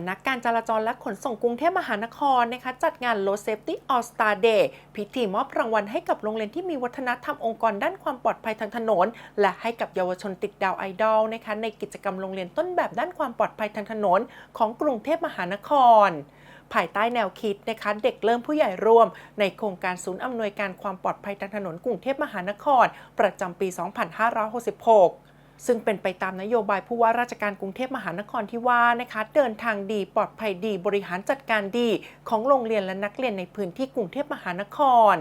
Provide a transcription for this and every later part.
ำนักการจราจรและขนส่งกรุงเทพมหานครนะคะจัดงาน Road Safety All Star Day พิธีมอบรางวัลให้กับโรงเรียนที่มีวัฒนธรรมองค์กรด้านความปลอดภัยทางถนน และให้กับเยาวชนติดดาวไอดอลนะคะในกิจกรรมโรงเรียนต้นแบบด้านความปลอดภัยทางถนน ของกรุงเทพมหานคร ภายใต้แนวคิดนะคะเด็กเริ่มผู้ใหญ่ร่วม ในโครงการศูนย์อำนวยการความปลอดภัยทางถนนกรุงเทพมหานคร ประจำปี 2566 ซึ่งเป็นไปตามนโยบายผู้ว่าราชการกรุงเทพมหานครที่ว่านะคะเดินทางดีปลอดภัยดีบริหารจัดการดีของโรงเรียนและนักเรียนในพื้นที่กรุงเทพมหานคร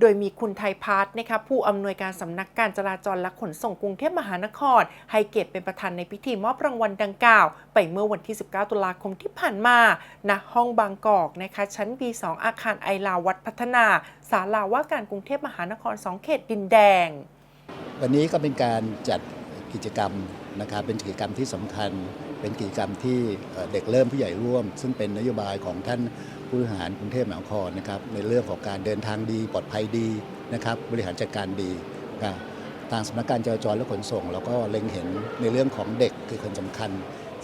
โดยมีคุณไทยพัฒน์นะคะผู้อำนวยการสำนักการจราจรและขนส่งกรุงเทพมหานคร ให้เกียรติเป็นประธานในพิธีมอบรางวัลดังกล่าว ไปเมื่อวันที่ 19 ตุลาคมที่ผ่านมาณห้องบางกอกนะคะชั้น B2 อาคารไอลาวัดพัฒนาศาลาว่าการกรุงเทพมหานคร 2 เขตดินแดง วันนี้ก็เป็นการจัด กิจกรรมนะครับเป็นกิจกรรมที่สำคัญ เป็นกิจกรรมที่เด็กเริ่มผู้ใหญ่ร่วม ซึ่งเป็นนโยบายของท่านผู้บริหารกรุงเทพมหานครนะครับในเรื่องของการเดินทางดีปลอดภัยดีนะครับบริหารจัดการดีนะครับทางสำนักการจราจรและขนส่งเราก็เล็งเห็นในเรื่องของเด็กคือคนสำคัญ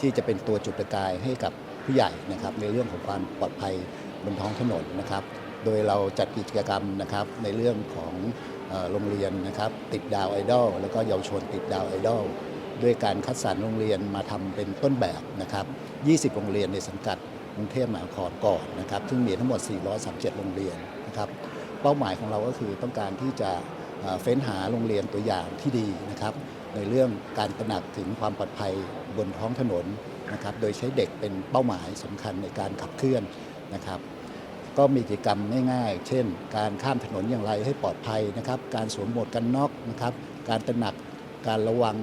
ที่จะเป็นตัวจุดประกายให้กับผู้ใหญ่นะครับในเรื่องของความปลอดภัยบนท้องถนนนะครับ โดยเราจัดกิจกรรมนะครับในเรื่องของ โรงเรียนนะครับติดดาวไอดอลแล้วก็เยาวชนติดดาวไอดอลด้วยการคัดสรรโรงเรียนมาทำเป็นต้นแบบนะครับ 20 โรงเรียนในสังกัดกรุงเทพมหานครก่อนนะครับซึ่งมีทั้งหมด 437 โรงเรียนนะครับเป้าหมายของเราก็คือต้องการที่จะเฟ้นหาโรงเรียนตัวอย่างที่ดีนะครับ ในเรื่องการตระหนักถึงความปลอดภัยบนท้องถนนนะครับ โดยใช้เด็กเป็นเป้าหมายสำคัญในการขับเคลื่อนนะครับ ก็มีกิจกรรมง่ายๆ เช่น การข้ามถนนอย่างไรให้ปลอดภัยนะครับ การสวมหมวกกันน็อกนะครับ การตระหนัก การระวัง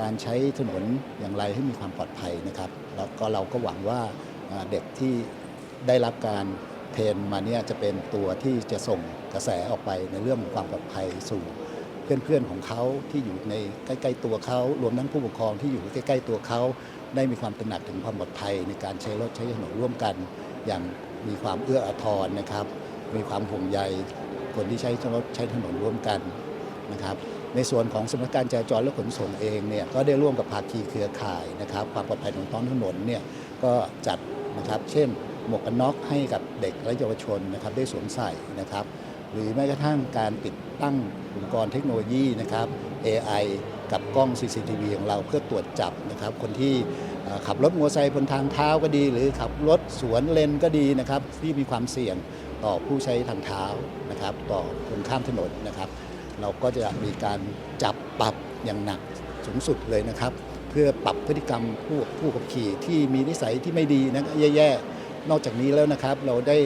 การใช้ถนนอย่างไรให้มีความปลอดภัยนะครับ แล้วก็เราก็หวังว่าอ่าเด็กที่ได้รับการเทรนมาเนี่ยจะเป็นตัวที่จะส่งกระแสออกไปในเรื่องของความปลอดภัยสู่เพื่อนๆของเขาที่อยู่ในใกล้ๆตัวเขารวมทั้งผู้ปกครองที่อยู่ใกล้ๆตัวเขาได้มีความตระหนักถึงความปลอดภัยในการใช้รถใช้ถนนร่วมกันอย่าง มีความเอื้ออาทรนะครับ มีความห่วงใยคนที่ใช้รถใช้ถนนร่วมกันนะครับ ในส่วนของสำนักการจราจรและขนส่งเองเนี่ยก็ได้ร่วมกับภาคีเครือข่ายนะครับ ความปลอดภัยของท้องถนนเนี่ยก็จัดนะครับ เช่น หมวกกันน็อกให้กับเด็กและเยาวชนนะครับได้สวมใส่นะครับ หรือแม้กระทั่งการติดตั้งอุปกรณ์เทคโนโลยีนะครับ AI กับกล้อง CCTV ของเราเพื่อตรวจจับนะครับ คนที่ขับรถมอเตอร์ไซค์บนทางเท้าก็ดี หรือขับรถสวนเลนก็ดีนะครับ ที่มีความเสี่ยงต่อผู้ใช้ทางเท้านะครับ ต่อคนข้ามถนนนะครับ เราก็จะมีการจับปรับอย่างหนักสูงสุดเลยนะครับ เพื่อปรับพฤติกรรมผู้ผู้ขับขี่ที่มีนิสัยที่ไม่ดีนะแย่ๆนอกจากนี้แล้วนะครับเราได้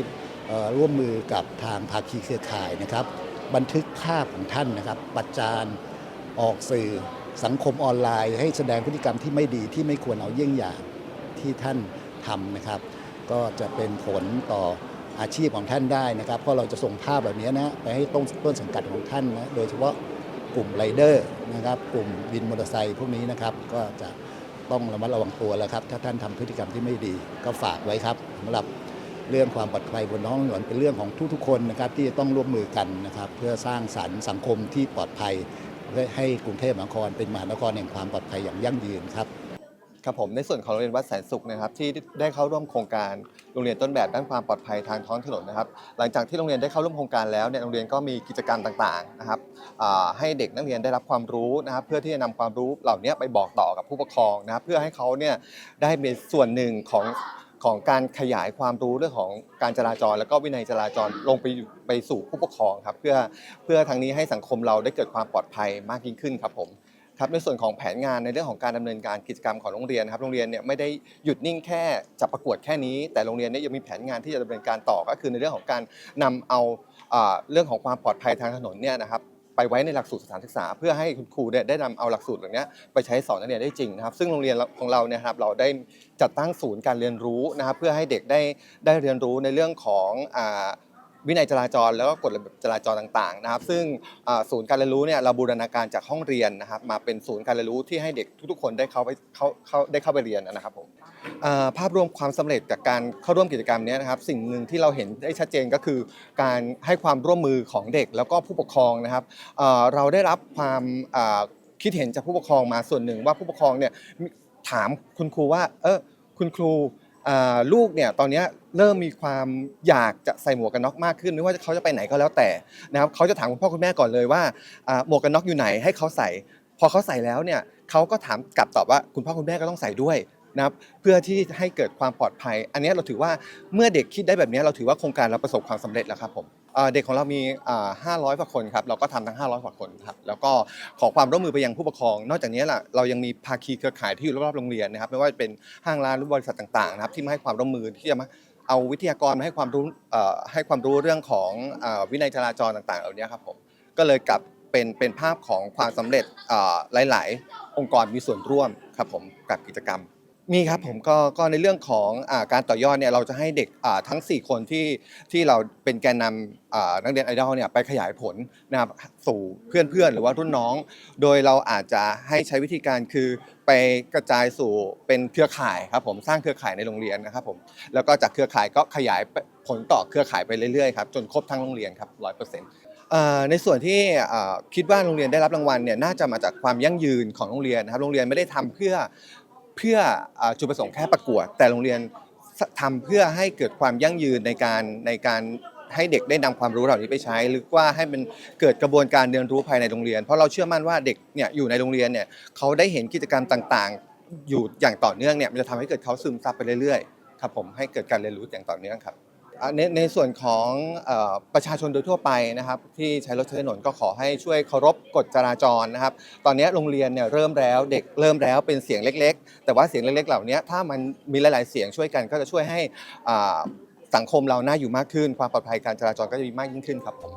ร่วมมือกับทางภาคีเครือข่ายนะครับ บันทึกภาพของท่านนะครับ ประจานออกสื่อสังคมออนไลน์ ให้แสดงพฤติกรรมที่ไม่ดีที่ไม่ควรเอาเยี่ยงอย่างที่ท่านทำนะครับ ก็จะเป็นผลต่ออาชีพของท่านได้นะครับ เพราะเราจะส่งภาพแบบนี้นะไปให้ต้นต้นสังกัดของท่านนะโดยเฉพาะกลุ่มไรเดอร์นะครับ กลุ่มวินมอเตอร์ไซค์พวกนี้นะครับ ก็จะต้องระมัดระวังตัวแล้วครับ ถ้าท่านทำพฤติกรรมที่ไม่ดีก็ฝากไว้ครับสำหรับ เรื่องความปลอดภัยบนท้องถนนเป็นเรื่องของทุกๆคนนะครับที่จะต้องร่วมมือกันนะครับเพื่อสร้างสรรค์สังคมที่ปลอดภัยเพื่อให้กรุงเทพมหานครเป็นมหานครแห่งความปลอดภัยอย่างยั่งยืนครับครับผมในส่วนของโรงเรียนวัดแสนสุขนะครับที่ได้เข้าร่วมโครงการโรงเรียนต้นแบบด้านความปลอดภัยทางท้องถนนนะครับหลังจากที่โรงเรียนได้เข้าร่วมโครงการแล้วเนี่ยโรงเรียนก็มีกิจกรรมต่างๆนะครับให้เด็กนักเรียนได้รับความรู้นะครับเพื่อที่จะนำความรู้เหล่านี้ไปบอกต่อกับผู้ปกครองนะครับเพื่อให้เขาเนี่ยได้เป็นส่วนหนึ่งของ ของการขยายความรู้เรื่องของการจราจร แล้วก็วินัยจราจรลงไปอยู่ไปสู่ผู้ปกครองครับเพื่อเพื่อทางนี้ให้สังคมเราได้เกิดความปลอดภัยมากยิ่งขึ้นครับผมครับในส่วนของแผนงานในเรื่องของการดำเนินการกิจกรรมของโรงเรียนครับโรงเรียนเนี่ยไม่ได้หยุดนิ่งแค่จับประกวดแค่นี้ แต่โรงเรียนเนี่ยยังมีแผนงานที่จะดำเนินการต่อก็คือในเรื่องของการนำเอาเรื่องของความปลอดภัยทางถนนเนี่ยนะครับ ไปไว้ในหลักสูตรสถานศึกษา เพื่อให้คุณครูเนี่ยได้นำเอาหลักสูตรเหล่านี้ไปใช้สอนนักเรียนได้จริงนะครับ ซึ่งโรงเรียนของเราเนี่ยครับเราได้จัดตั้งศูนย์การเรียนรู้นะครับเพื่อให้เด็กได้ได้เรียนรู้ในเรื่องของวินัยจราจรแล้วก็กฎระเบียบจราจรต่างๆนะครับ ซึ่งศูนย์การเรียนรู้เนี่ยเราบูรณาการจากห้องเรียนนะครับ มาเป็นศูนย์การเรียนรู้ที่ให้เด็กทุกๆ คนได้เข้าไปเข้าเข้าได้เข้าไปเรียนนะครับผม ภาพรวมความสำเร็จจากการเข้าร่วมกิจกรรมนี้นะครับ สิ่งหนึ่งที่เราเห็นได้ชัดเจนก็คือ การให้ความร่วมมือของเด็กแล้วก็ผู้ปกครองนะครับเราได้รับความคิดเห็นจากผู้ปกครองมาส่วนหนึ่งว่าผู้ปกครองเนี่ยถามคุณครูว่าเออคุณครูลูกเนี่ยตอนนี้เริ่มมีความอยากจะใส่หมวกกันน็อกมากขึ้นไม่ว่าเขาจะไปไหนก็แล้วแต่นะครับเขาจะถามคุณพ่อคุณแม่ก่อนเลยว่าหมวกกันน็อกอยู่ไหนให้เขาใส่ พอเขาใส่แล้วเนี่ยเขาก็ถามกลับตอบว่าคุณพ่อคุณแม่ก็ต้องใส่ด้วย นะครับเพื่อที่ให้เกิดความปลอดภัย อันนี้เราถือว่าเมื่อเด็กคิดได้แบบนี้เราถือว่าโครงการเราประสบความสำเร็จแล้วครับผมเด็กของเรามีอ่า500กว่าคนครับ เราก็ทำทั้ง 500กว่าคนครับ แล้วก็ขอความร่วมมือไปยังผู้ปกครอง นอกจากนี้ล่ะ เรายังมีภาคีเครือข่ายที่อยู่รอบๆโรงเรียนนะครับ ไม่ว่าจะเป็นห้างร้านหรือบริษัทต่างๆนะครับ ที่มาให้ความร่วมมือที่จะมาเอาวิทยากรมาให้ความรู้เอ่อให้ความรู้เรื่องของวินัยจราจรต่างๆ เหล่านี้ครับผม ก็เลยกลับเป็นเป็นภาพของความสำเร็จหลาย ๆ องค์กรมีส่วนร่วมครับผมกับกิจกรรม มีครับผมก็ก็ในเรื่องของอาการต่อยอดเนี่ยเราจะให้เด็กอ่าทั้ง 4 คนที่ที่เราเป็นแกนนำอ่านักเรียนไอดอลเนี่ยไปขยายผลนะครับสู่เพื่อนๆ หรือว่ารุ่นน้อง โดยเราอาจจะให้ใช้วิธีการคือไปกระจายสู่เป็นเครือข่ายครับผมสร้างเครือข่ายในโรงเรียนนะครับผมแล้วก็จากเครือข่ายก็ขยายผลต่อเครือข่ายไปเรื่อยๆครับจนครบทั้งโรงเรียนครับร้อยเปอร์เซ็นต์อ่าในส่วนที่อ่าคิดว่าโรงเรียนได้รับรางวัลเนี่ยน่าจะมาจากความยั่งยืนของโรงเรียนนะครับโรงเรียนไม่ได้ทำเพื่อ เพื่อจุดประสงค์แค่ประกวด แต่โรงเรียนทำเพื่อให้เกิดความยั่งยืนในการในการให้เด็กได้นำความรู้เหล่านี้ไปใช้ หรือว่าให้มันเกิดกระบวนการเรียนรู้ภายในโรงเรียน เพราะเราเชื่อมั่นว่าเด็กเนี่ยอยู่ในโรงเรียนเนี่ยเขาได้เห็นกิจกรรมต่างๆ อยู่อย่างต่อเนื่องเนี่ยมันจะทำให้เกิดเขาซึมซับไปเรื่อยๆครับผมให้เกิดการเรียนรู้อย่างต่อเนื่องครับ ในในส่วนของอประชาชนโดยทั่วไปนะครับ ที่ใช้รถใช้ถนนก็ขอให้ช่วยเคารพกฎจราจรนะครับ ตอนนี้โรงเรียนเนี่ยเริ่มแล้วเด็กเริ่มแล้วเป็นเสียงเล็ก ๆ แต่ว่าเสียงเล็ก ๆ เหล่านี้ถ้ามันมีหลาย ๆ เสียงช่วยกันก็จะช่วยให้สังคมเราน่าอยู่มากขึ้น ความปลอดภัยการจราจรก็จะมีมากยิ่งขึ้นครับผม